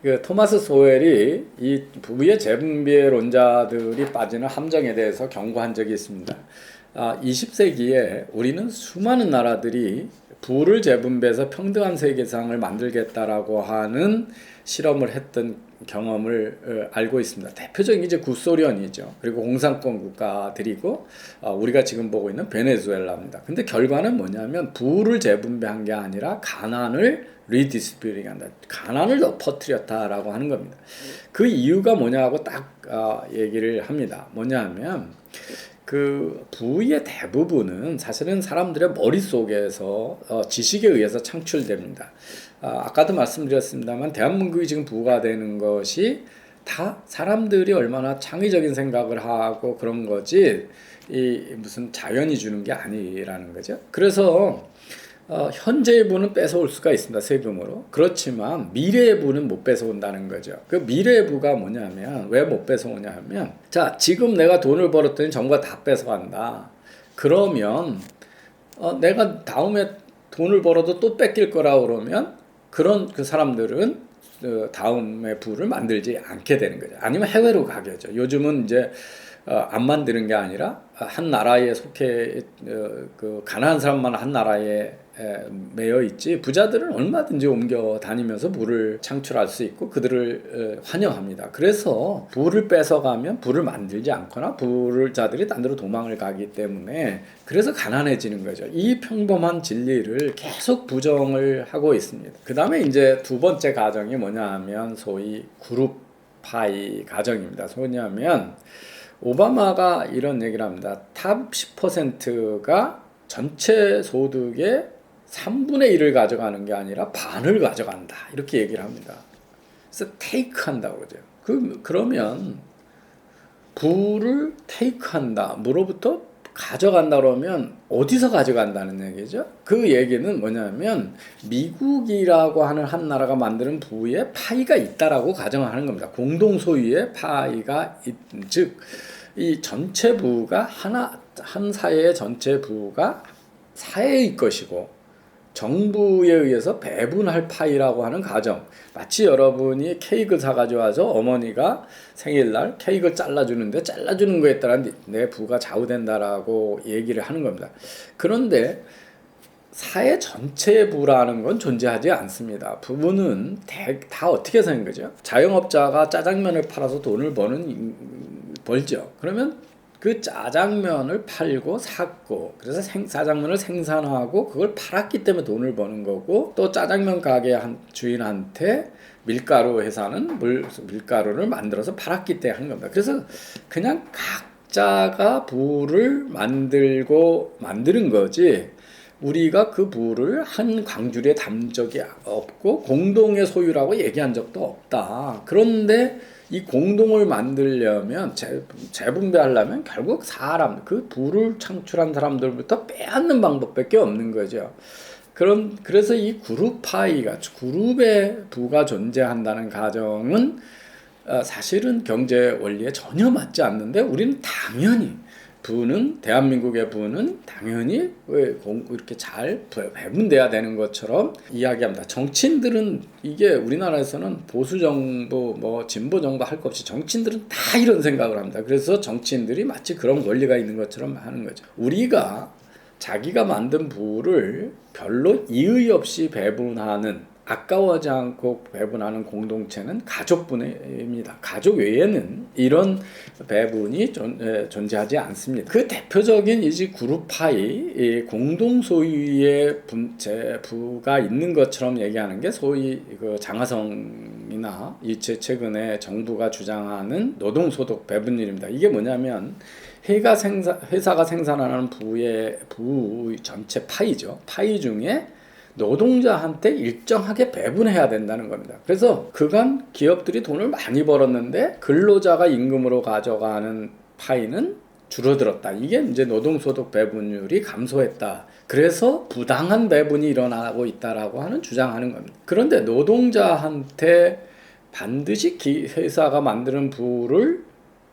그 토마스 소웰이 이 부의 재분배론자들이 빠지는 함정에 대해서 경고한 적이 있습니다. 아, 20세기에 우리는 수많은 나라들이 부를 재분배해서 평등한 세계상을 만들겠다라고 하는 실험을 했던 경험을 어, 알고 있습니다. 대표적인 이제 구소련이죠. 그리고 공산권 국가들이고 어, 우리가 지금 보고 있는 베네수엘라입니다. 근데 결과는 뭐냐면 부를 재분배한 게 아니라 가난을 리디스피링 한다. 가난을 더 퍼뜨렸다라고 하는 겁니다. 그 이유가 뭐냐고 딱 어, 얘기를 합니다. 뭐냐면 그 부의 대부분은 사실은 사람들의 머릿속에서 어, 지식에 의해서 창출됩니다. 아, 아까도 말씀드렸습니다만 대한민국이 지금 부가 되는 것이 다 사람들이 얼마나 창의적인 생각을 하고 그런 거지 이 무슨 자연이 주는 게 아니라는 거죠. 그래서 어, 현재의 부는 뺏어올 수가 있습니다. 세금으로. 그렇지만 미래의 부는 못 뺏어온다는 거죠. 그 미래의 부가 뭐냐면 왜 못 뺏어오냐 하면 자 지금 내가 돈을 벌었더니 정부가 다 뺏어간다. 그러면 어, 내가 다음에 돈을 벌어도 또 뺏길 거라 그러면 그런 그 사람들은 어, 다음에 부를 만들지 않게 되는 거죠. 아니면 해외로 가겠죠. 요즘은 이제 어, 안 만드는 게 아니라 한 나라에 속해 어, 그 가난한 사람만 한 나라에 매여 있지 부자들은 얼마든지 옮겨 다니면서 부를 창출할 수 있고 그들을 환영합니다. 그래서 부를 뺏어가면 부를 만들지 않거나 부자들이 딴 데로 도망을 가기 때문에 그래서 가난해지는 거죠. 이 평범한 진리를 계속 부정을 하고 있습니다. 그 다음에 이제 두 번째 가정이 뭐냐 하면 소위 그룹 파이 가정입니다. 뭐냐면 오바마가 이런 얘기를 합니다. 탑 10%가 전체 소득의 3분의 1을 가져가는 게 아니라 반을 가져간다. 이렇게 얘기를 합니다. 그래서 테이크 한다고 그러죠. 그, 그러면 부를 테이크 한다. 무로부터 가져간다 그러면 어디서 가져간다는 얘기죠? 그 얘기는 뭐냐면 미국이라고 하는 한 나라가 만드는 부에 파이가 있다라고 가정하는 겁니다. 공동 소유의 파이가 있, 즉, 이 전체 부가 하나, 한 사회의 전체 부가 사회의 것이고 정부에 의해서 배분할 파이라고 하는 가정. 마치 여러분이 케이크 사가지고 와서 어머니가 생일날 케이크를 잘라주는데 잘라주는 거에 따라 내 부가 좌우된다라고 얘기를 하는 겁니다. 그런데 사회 전체의 부라는 건 존재하지 않습니다. 부부는 대, 다 어떻게 사는 거죠? 자영업자가 짜장면을 팔아서 돈을 버는 벌죠. 그러면 그 짜장면을 팔고 샀고 그래서 생, 짜장면을 생산하고 그걸 팔았기 때문에 돈을 버는 거고 또 짜장면 가게 한 주인한테 밀가루 회사는 물, 밀가루를 만들어서 팔았기 때문에 한 겁니다. 그래서 그냥 각자가 부를 만들고 만드는 거지 우리가 그 부를 한 광주리에 담은 적이 없고 공동의 소유라고 얘기한 적도 없다. 그런데 이 공동을 만들려면 재, 재분배하려면 결국 사람 그 부를 창출한 사람들부터 빼앗는 방법밖에 없는 거죠. 그럼 그래서 이 그룹 파이가 그룹의 부가 존재한다는 가정은 어, 사실은 경제 원리에 전혀 맞지 않는데 우리는 당연히 부는 대한민국의 부는 당연히 이렇게 잘 배분돼야 되는 것처럼 이야기합니다. 정치인들은 이게 우리나라에서는 보수 정부 뭐 진보 정부 할 것 없이 정치인들은 다 이런 생각을 합니다. 그래서 정치인들이 마치 그런 권리가 있는 것처럼 하는 거죠. 우리가 자기가 만든 부를 별로 이의 없이 배분하는 아까워하지 않고 배분하는 공동체는 가족분입니다. 가족 외에는 이런 배분이 존, 재하지 않습니다. 그 대표적인 이제 그룹파이 공동 소유의 분제부가 있는 것처럼 얘기하는 게 소위 그 장하성이나 이제 최근에 정부가 주장하는 노동소득 배분율입니다. 이게 뭐냐면 회가 생산, 회사가 생산하는 부의 부 전체 파이죠. 파이 중에 노동자한테 일정하게 배분해야 된다는 겁니다. 그래서 그간 기업들이 돈을 많이 벌었는데 근로자가 임금으로 가져가는 파이는 줄어들었다. 이게 이제 노동소득 배분율이 감소했다. 그래서 부당한 배분이 일어나고 있다라고 하는 주장하는 겁니다. 그런데 노동자한테 반드시 회사가 만드는 부를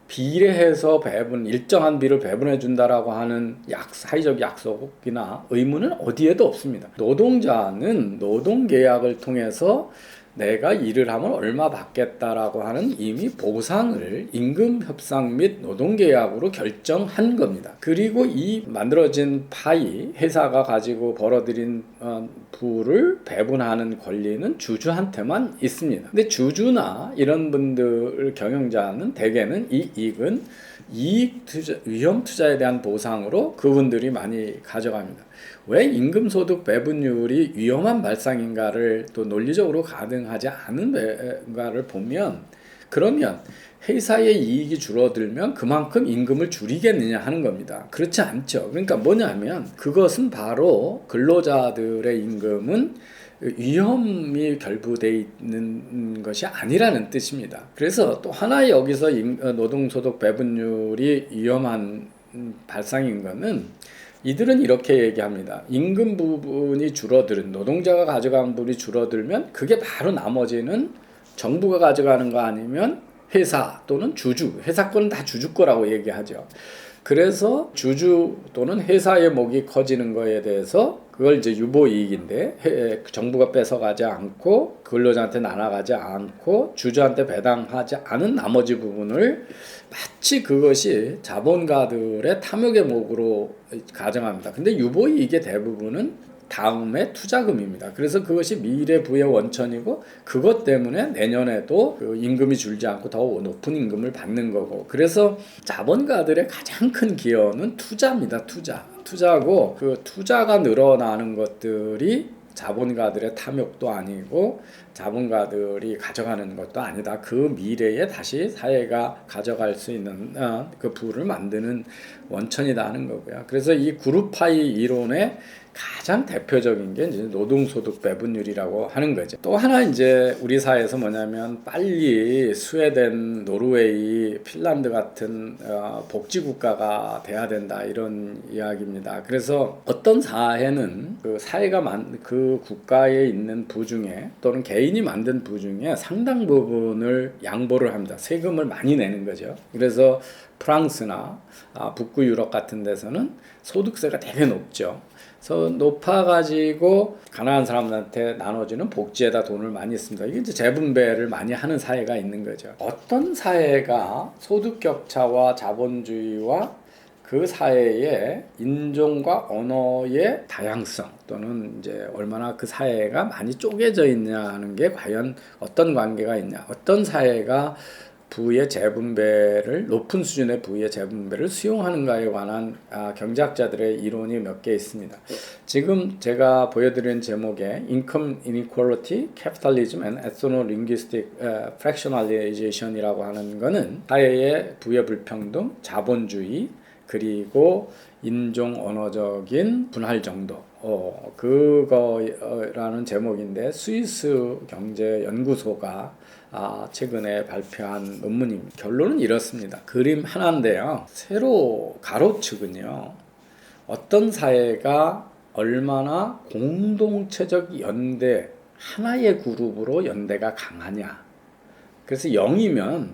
비례해서 배분 일정한 비를 배분해 준다라고 하는 약 사회적 약속이나 의무는 어디에도 없습니다. 노동자는 노동 계약을 통해서 내가 일을 하면 얼마 받겠다라고 하는 이미 보상을 임금 협상 및 노동 계약으로 결정한 겁니다. 그리고 이 만들어진 파이 회사가 가지고 벌어들인 어, 부를 배분하는 권리는 주주한테만 있습니다. 근데 주주나 이런 분들 경영자는 대개는 이 이익은 이익 투자, 위험 투자에 대한 보상으로 그분들이 많이 가져갑니다. 왜 임금 소득 배분율이 위험한 발상인가를 또 논리적으로 가능하지 않은가를 보면 그러면 회사의 이익이 줄어들면 그만큼 임금을 줄이겠느냐 하는 겁니다. 그렇지 않죠. 그러니까 뭐냐면 그것은 바로 근로자들의 임금은 위험이 결부돼 있는 것이 아니라는 뜻입니다. 그래서 또 하나 여기서 어, 노동소득 배분율이 위험한 발상인 것은 이들은 이렇게 얘기합니다. 임금 부분이 줄어드는 노동자가 가져가는 부분이 줄어들면 그게 바로 나머지는 정부가 가져가는 거 아니면 회사 또는 주주, 회사권은 다 주주 거라고 얘기하죠. 그래서 주주 또는 회사의 목이 커지는 거에 대해서 그걸 이제 유보 이익인데 정부가 뺏어가지 않고 근로자한테 나눠가지 않고 주주한테 배당하지 않은 나머지 부분을 마치 그것이 자본가들의 탐욕의 목으로 가정합니다. 근데 유보 이익의 대부분은 다음에 투자금입니다. 그래서 그것이 미래 부의 원천이고 그것 때문에 내년에도 그 임금이 줄지 않고 더 높은 임금을 받는 거고 그래서 자본가들의 가장 큰 기여는 투자입니다. 투자. 투자고 그 투자가 늘어나는 것들이 자본가들의 탐욕도 아니고 자본가들이 가져가는 것도 아니다. 그 미래에 다시 사회가 가져갈 수 있는 어, 그 부를 만드는 원천이다 하는 거고요. 그래서 이 그룹파이 이론의 가장 대표적인 게 이제 노동소득 배분율이라고 하는 거죠. 또 하나 이제 우리 사회에서 뭐냐면 빨리 스웨덴, 노르웨이, 핀란드 같은 어, 복지 국가가 돼야 된다 이런 이야기입니다. 그래서 어떤 사회는 그 사회가 만, 그 국가에 있는 부 중에 또는 개인이 만든 부 중에 상당 부분을 양보를 합니다. 세금을 많이 내는 거죠. 그래서 프랑스나 아, 북구 유럽 같은 데서는 소득세가 되게 높죠. 그래서 높아가지고 가난한 사람들한테 나눠주는 복지에다 돈을 많이 씁니다. 이게 이제 재분배를 많이 하는 사회가 있는 거죠. 어떤 사회가 소득 격차와 자본주의와 그 사회의 인종과 언어의 다양성 또는 이제 얼마나 그 사회가 많이 쪼개져 있냐 하는 게 과연 어떤 관계가 있냐 어떤 사회가 부의 재분배를 높은 수준의 부의 재분배를 수용하는가에 관한 아, 경제학자들의 이론이 몇 개 있습니다. 지금 제가 보여드린 제목에 Income Inequality, Capitalism and Ethno-Linguistic Fractionalization이라고 하는 것은 사회의 부의 불평등, 자본주의 그리고 인종 언어적인 분할 정도 어, 그거라는 제목인데 스위스 경제 연구소가 아, 최근에 발표한 논문입니다. 결론은 이렇습니다. 그림 하나인데요. 세로 가로축은요. 어떤 사회가 얼마나 공동체적 연대 하나의 그룹으로 연대가 강하냐. 그래서 0이면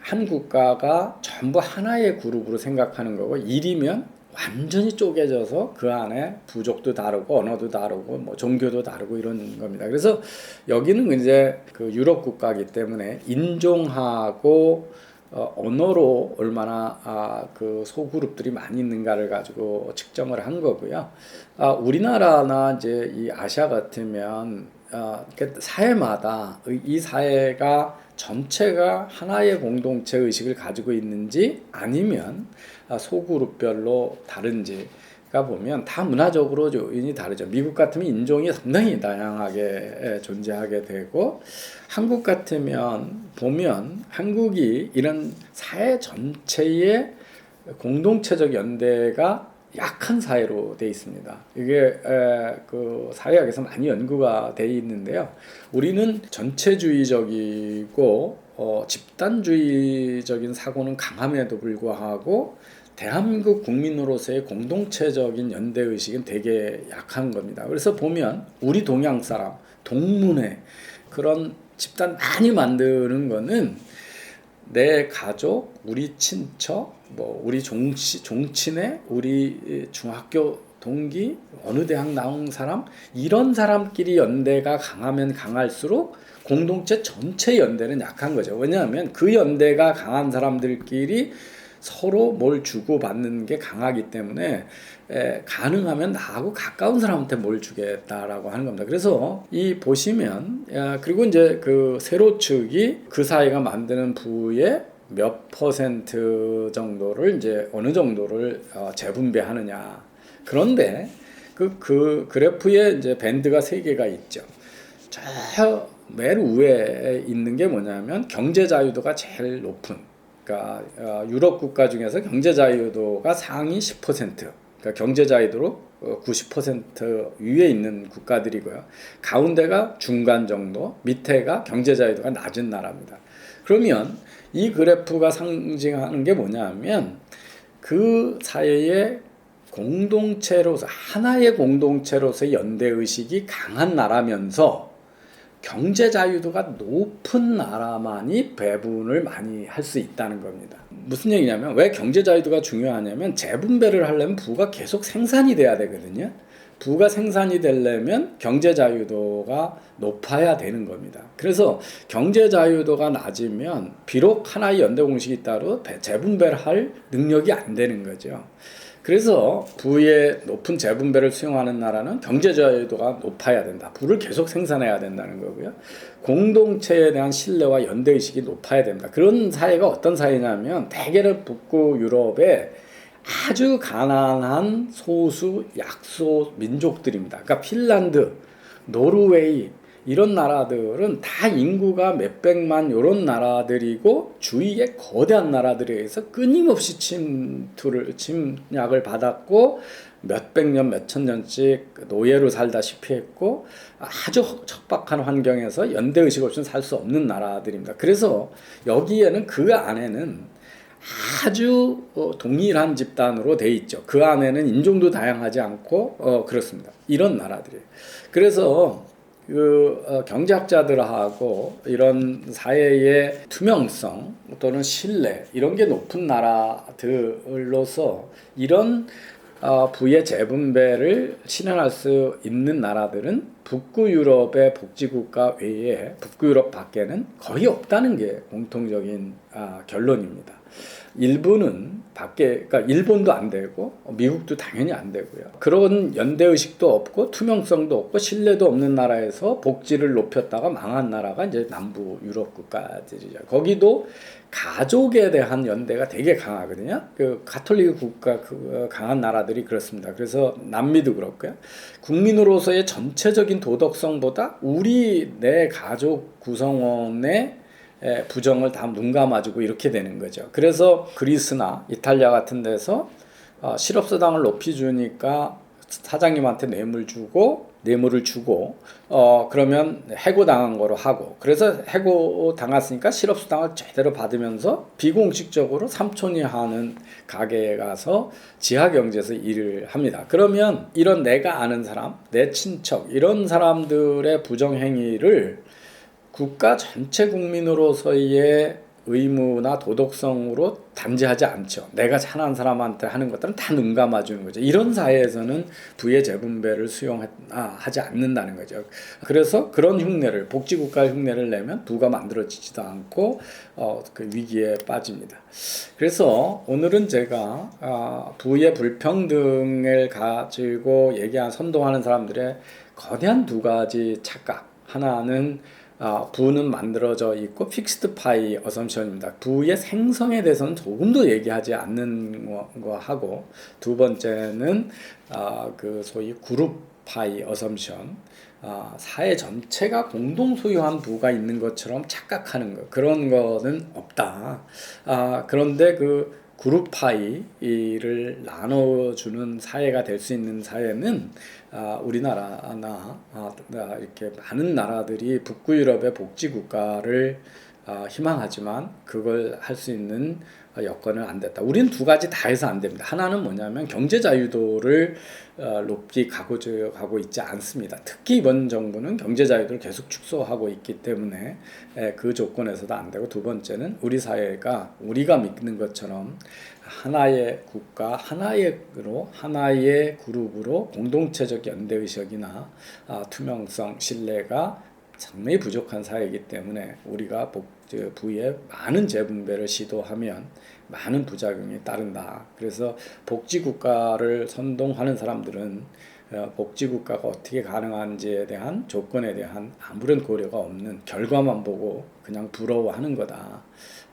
한 국가가 전부 하나의 그룹으로 생각하는 거고 1이면 완전히 쪼개져서 그 안에 부족도 다르고 언어도 다르고 뭐 종교도 다르고 이런 겁니다. 그래서 여기는 이제 그 유럽 국가이기 때문에 인종하고 어, 언어로 얼마나 아, 그 소그룹들이 많이 있는가를 가지고 측정을 한 거고요. 아, 우리나라나 이제 이 아시아 같으면 아, 사회마다 이 사회가 전체가 하나의 공동체 의식을 가지고 있는지 아니면 아, 소그룹별로 다른지 가 보면 다 문화적으로 요인이 다르죠. 미국 같으면 인종이 상당히 다양하게 존재하게 되고 한국 같으면 보면 한국이 이런 사회 전체의 공동체적 연대가 약한 사회로 돼 있습니다. 이게 에, 그 사회학에서 많이 연구가 돼 있는데요. 우리는 전체주의적이고 어, 집단주의적인 사고는 강함에도 불구하고 대한민국 국민으로서의 공동체적인 연대 의식은 되게 약한 겁니다. 그래서 보면 우리 동양 사람 동문회 그런 집단 많이 만드는 거는 내 가족, 우리 친척, 뭐 우리 종치, 종친의 우리 중학교 동기 어느 대학 나온 사람 이런 사람끼리 연대가 강하면 강할수록 공동체 전체 연대는 약한 거죠. 왜냐하면 그 연대가 강한 사람들끼리 서로 뭘 주고 받는 게 강하기 때문에 에, 가능하면 나하고 가까운 사람한테 뭘 주겠다라고 하는 겁니다. 그래서 이 보시면 야, 그리고 이제 그 세로 측이 그 사이가 만드는 부의 몇 퍼센트 정도를 이제 어느 정도를 어, 재분배하느냐. 그런데 그, 그 그래프에 이제 밴드가 세 개가 있죠. 저 맨 위에 있는 게 뭐냐면 경제 자유도가 제일 높은 그러니까 어, 유럽 국가 중에서 경제 자유도가 상위 10%, 그러니까 경제 자유도로 90% 위에 있는 국가들이고요. 가운데가 중간 정도, 밑에가 경제 자유도가 낮은 나라입니다. 그러면 이 그래프가 상징하는 게 뭐냐면 그 사회의 공동체로서 하나의 공동체로서 연대 의식이 강한 나라면서 경제 자유도가 높은 나라만이 배분을 많이 할 수 있다는 겁니다. 무슨 얘기냐면 왜 경제 자유도가 중요하냐면 재분배를 하려면 부가 계속 생산이 돼야 되거든요. 부가 생산이 되려면 경제 자유도가 높아야 되는 겁니다. 그래서 경제 자유도가 낮으면 비록 하나의 연대 공식이 따로 재분배를 할 능력이 안 되는 거죠. 그래서 부의 높은 재분배를 수용하는 나라는 경제 자유도가 높아야 된다. 부를 계속 생산해야 된다는 거고요. 공동체에 대한 신뢰와 연대 의식이 높아야 됩니다. 그런 사회가 어떤 사회냐면 대개를 북구 유럽에 아주 가난한 소수 약소 민족들입니다. 그러니까 핀란드, 노르웨이, 이런 나라들은 다 인구가 몇백만 이런 나라들이고 주위에 거대한 나라들에 의해서 끊임없이 침투를 침략을 받았고 몇백 년, 몇천 년씩 노예로 살다시피 했고 아주 척박한 환경에서 연대 의식 없이는 살 수 없는 나라들입니다. 그래서 여기에는 그 안에는 아주 어, 동일한 집단으로 돼 있죠. 그 안에는 인종도 다양하지 않고 어, 그렇습니다. 이런 나라들이. 그래서 그 어, 경제학자들하고 이런 사회의 투명성 또는 신뢰 이런 게 높은 나라들로서 이런 어, 부의 재분배를 실현할 수 있는 나라들은 북구 유럽의 복지국가 외에 북구 유럽 밖에는 거의 없다는 게 공통적인 아, 결론입니다. 일부는 밖에 그러니까 일본도 안 되고 미국도 당연히 안 되고요. 그런 연대 의식도 없고 투명성도 없고 신뢰도 없는 나라에서 복지를 높였다가 망한 나라가 이제 남부 유럽 국가들이죠. 거기도 가족에 대한 연대가 되게 강하거든요. 그 가톨릭 국가 그 강한 나라들이 그렇습니다. 그래서 남미도 그렇고요. 국민으로서의 전체적인 도덕성보다 우리 내 가족 구성원의 부정을 다 눈 감아주고 이렇게 되는 거죠. 그래서 그리스나 이탈리아 같은 데서 어, 실업수당을 높이 주니까 사장님한테 뇌물 주고 뇌물을 주고 어 그러면 해고 당한 거로 하고 그래서 해고 당했으니까 실업수당을 제대로 받으면서 비공식적으로 삼촌이 하는 가게에 가서 지하 경제에서 일을 합니다. 그러면 이런 내가 아는 사람, 내 친척 이런 사람들의 부정 행위를 국가 전체 국민으로서의 의무나 도덕성으로 단지하지 않죠. 내가 찬한 사람한테 하는 것들은 다 눈 감아 주는 거죠. 이런 사회에서는 부의 재분배를 수용하지 않는다는 거죠. 그래서 그런 흉내를 복지국가 흉내를 내면 부가 만들어지지도 않고 어, 그 위기에 빠집니다. 그래서 오늘은 제가 어, 부의 불평등을 가지고 얘기한 선동하는 사람들의 거대한 두 가지 착각. 하나는 아, 부는 만들어져 있고 픽스드 파이 어섬션입니다. 부의 생성에 대해서는 조금도 얘기하지 않는 거, 하고 두 번째는 아, 그 소위 그룹 파이 어섬션 아, 사회 전체가 공동 소유한 부가 있는 것처럼 착각하는 거 그런 거는 없다. 아, 그런데 그 그룹 파이를 나눠주는 사회가 될 수 있는 사회는 아, 우리나라나 아, 이렇게 많은 나라들이 북구 유럽의 복지 국가를 아, 희망하지만 그걸 할 수 있는 여건은 안 됐다. 우리는 두 가지 다 해서 안 됩니다. 하나는 뭐냐면 경제 자유도를 어, 높이 가고 있지 않습니다. 특히 이번 정부는 경제 자유도를 계속 축소하고 있기 때문에 그 조건에서도 안 되고 두 번째는 우리 사회가 우리가 믿는 것처럼 하나의 국가, 하나의로 하나의 그룹으로 공동체적 연대 의식이나 아, 투명성, 신뢰가 상당히 부족한 사회이기 때문에 우리가 복, 저, 부의 많은 재분배를 시도하면 많은 부작용이 따른다. 그래서 복지국가를 선동하는 사람들은 어, 복지국가가 어떻게 가능한지에 대한 조건에 대한 아무런 고려가 없는 결과만 보고 그냥 부러워하는 거다.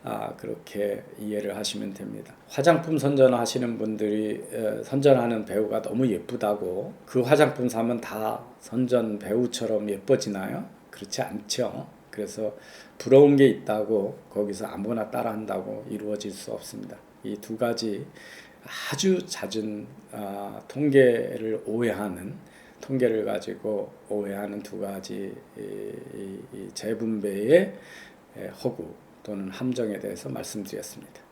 아, 그렇게 이해를 하시면 됩니다. 화장품 선전하시는 분들이 에, 선전하는 배우가 너무 예쁘다고 그 화장품 사면 다 선전 배우처럼 예뻐지나요? 그렇지 않죠. 그래서 부러운 게 있다고 거기서 아무거나 따라한다고 이루어질 수 없습니다. 이 두 가지 아주 잦은 아, 통계를 오해하는 통계를 가지고 오해하는 두 가지 이, 이, 이 재분배의 에, 허구 또는 함정에 대해서 말씀드렸습니다.